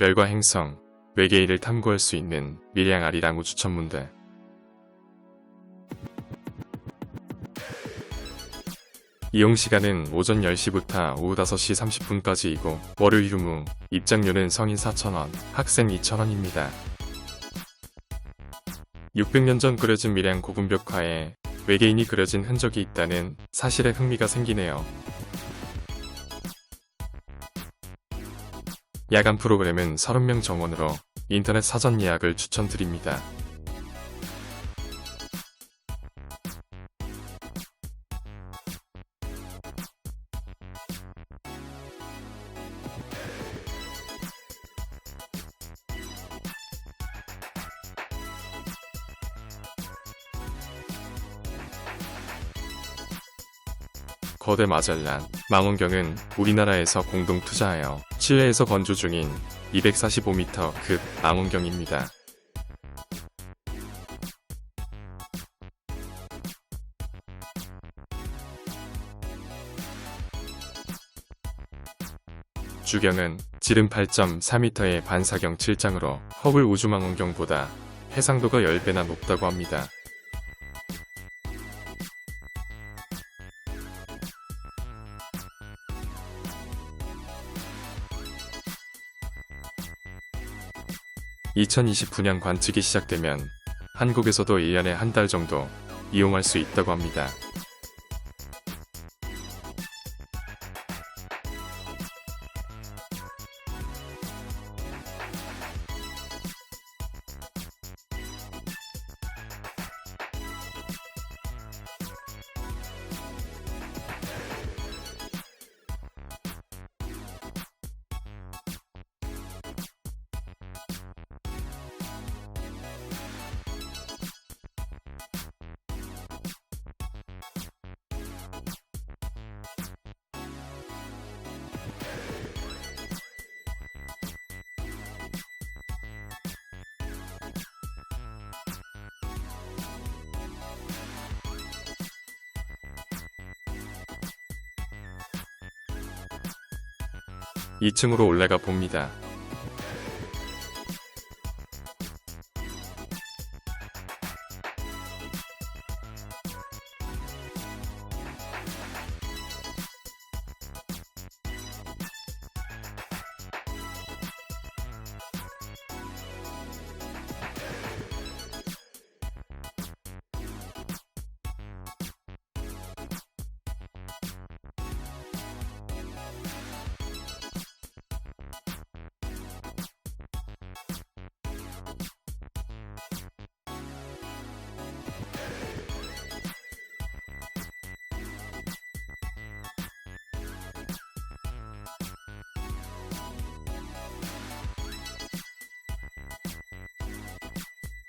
별과 행성, 외계인을 탐구할 수 있는 밀양 아리랑 우주 천문대. 이용 시간은 오전 10시부터 오후 5시 30분까지이고 월요일 휴무, 입장료는 성인 4,000원, 학생 2,000원입니다. 600년 전 그려진 밀양 고분 벽화에 외계인이 그려진 흔적이 있다는 사실에 흥미가 생기네요. 야간 프로그램은 30명 정원으로 인터넷 사전 예약을 추천드립니다. 거대 마젤란, 망원경은 우리나라에서 공동 투자하여 실내에서 건조 중인 245m 급 망원경입니다. 주경은 지름 8.4m의 반사경 7장으로 허블 우주망원경보다 해상도가 10배나 높다고 합니다. (2029년) 관측이 시작되면 한국에서도 1년에 한 달 정도 이용할 수 있다고 합니다. (2층으로) 올라가 봅니다.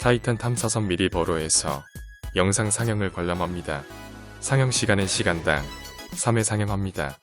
타이탄 탐사선 미리버로에서 영상 상영을 관람합니다. 상영 시간은 시간당 3회 상영합니다.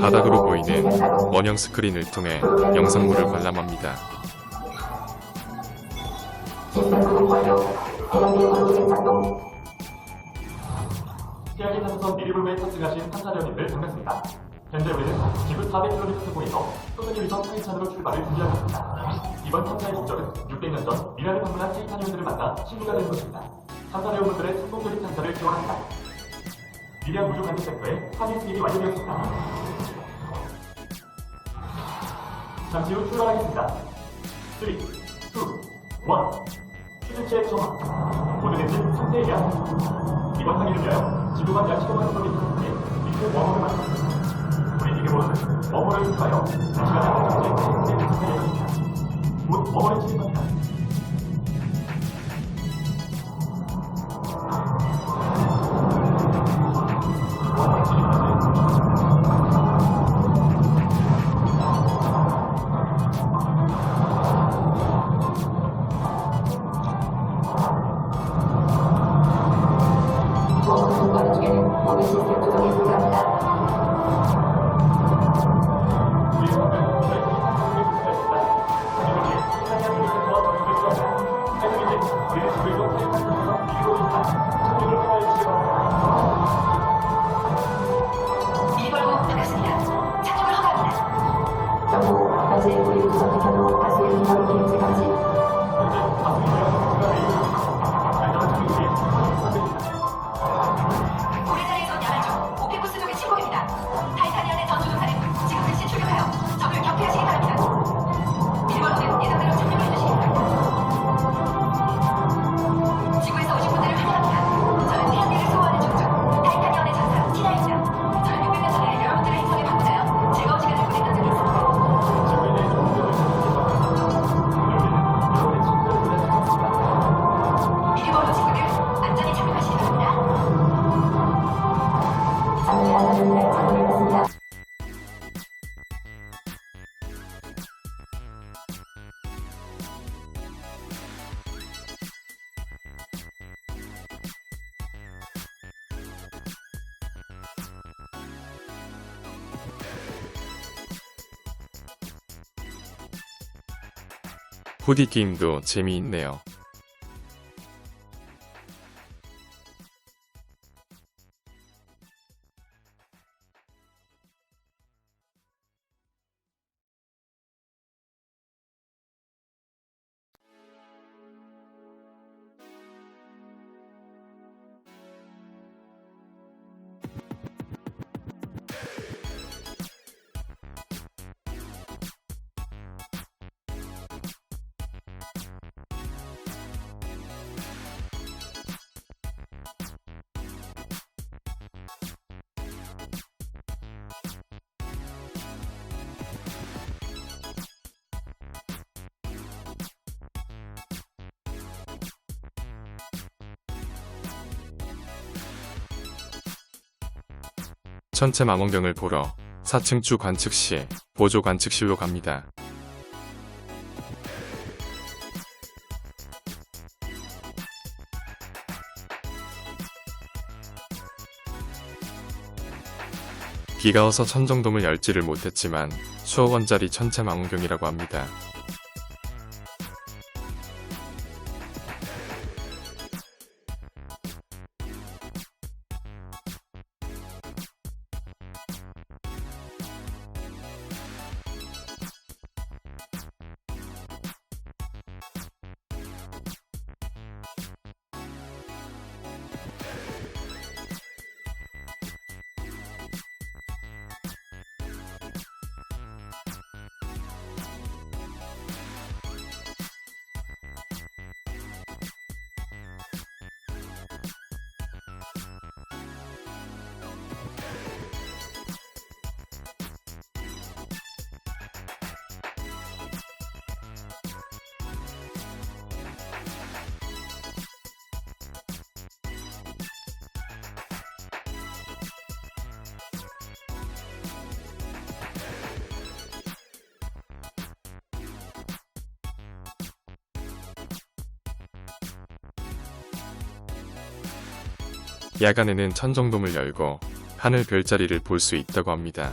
바닥으로 보이는 원형 스크린을 통해 영상물을 관람합니다. 시야기 탐사선 미리불매에 탑승하신 탐사령님들 반갑습니다. 현재 우리는 지구 400km 고에서 소변이 위성 타이찬으로 출발을 준비하고 있습니다. 이번 탐사의 목적은 600년 전 미라를 방문한 타이타니언들을 만나 친구가 되는 것입니다. 탐사대원분들의 성공적인 탐사를 기원합니다. 미래한 우주 관측 센터의 확인 수립이 완료되었습니다. 잠시 후 출발하겠습니다. 3, 2, 1. 휴즈체의 정화. 모든 엔진 상태이야. 이번 항해를 위하여 약 15만 톤이 있었기에 밑에 웜홀을 만들었습니다. 우리 이게모로는 웜홀을 통하여 시간의 방정제 체제를 선택했습니다. 곧 웜홀에 진입합니다. 후디 게임도 재미있네요. 천체 망원경을 보러 4층 주 관측실, 보조 관측실로 갑니다. 비가 와서 천정돔을 열지를 못했지만 수억 원짜리 천체 망원경이라고 합니다. 야간에는 천정돔을 열고 하늘 별자리를 볼 수 있다고 합니다.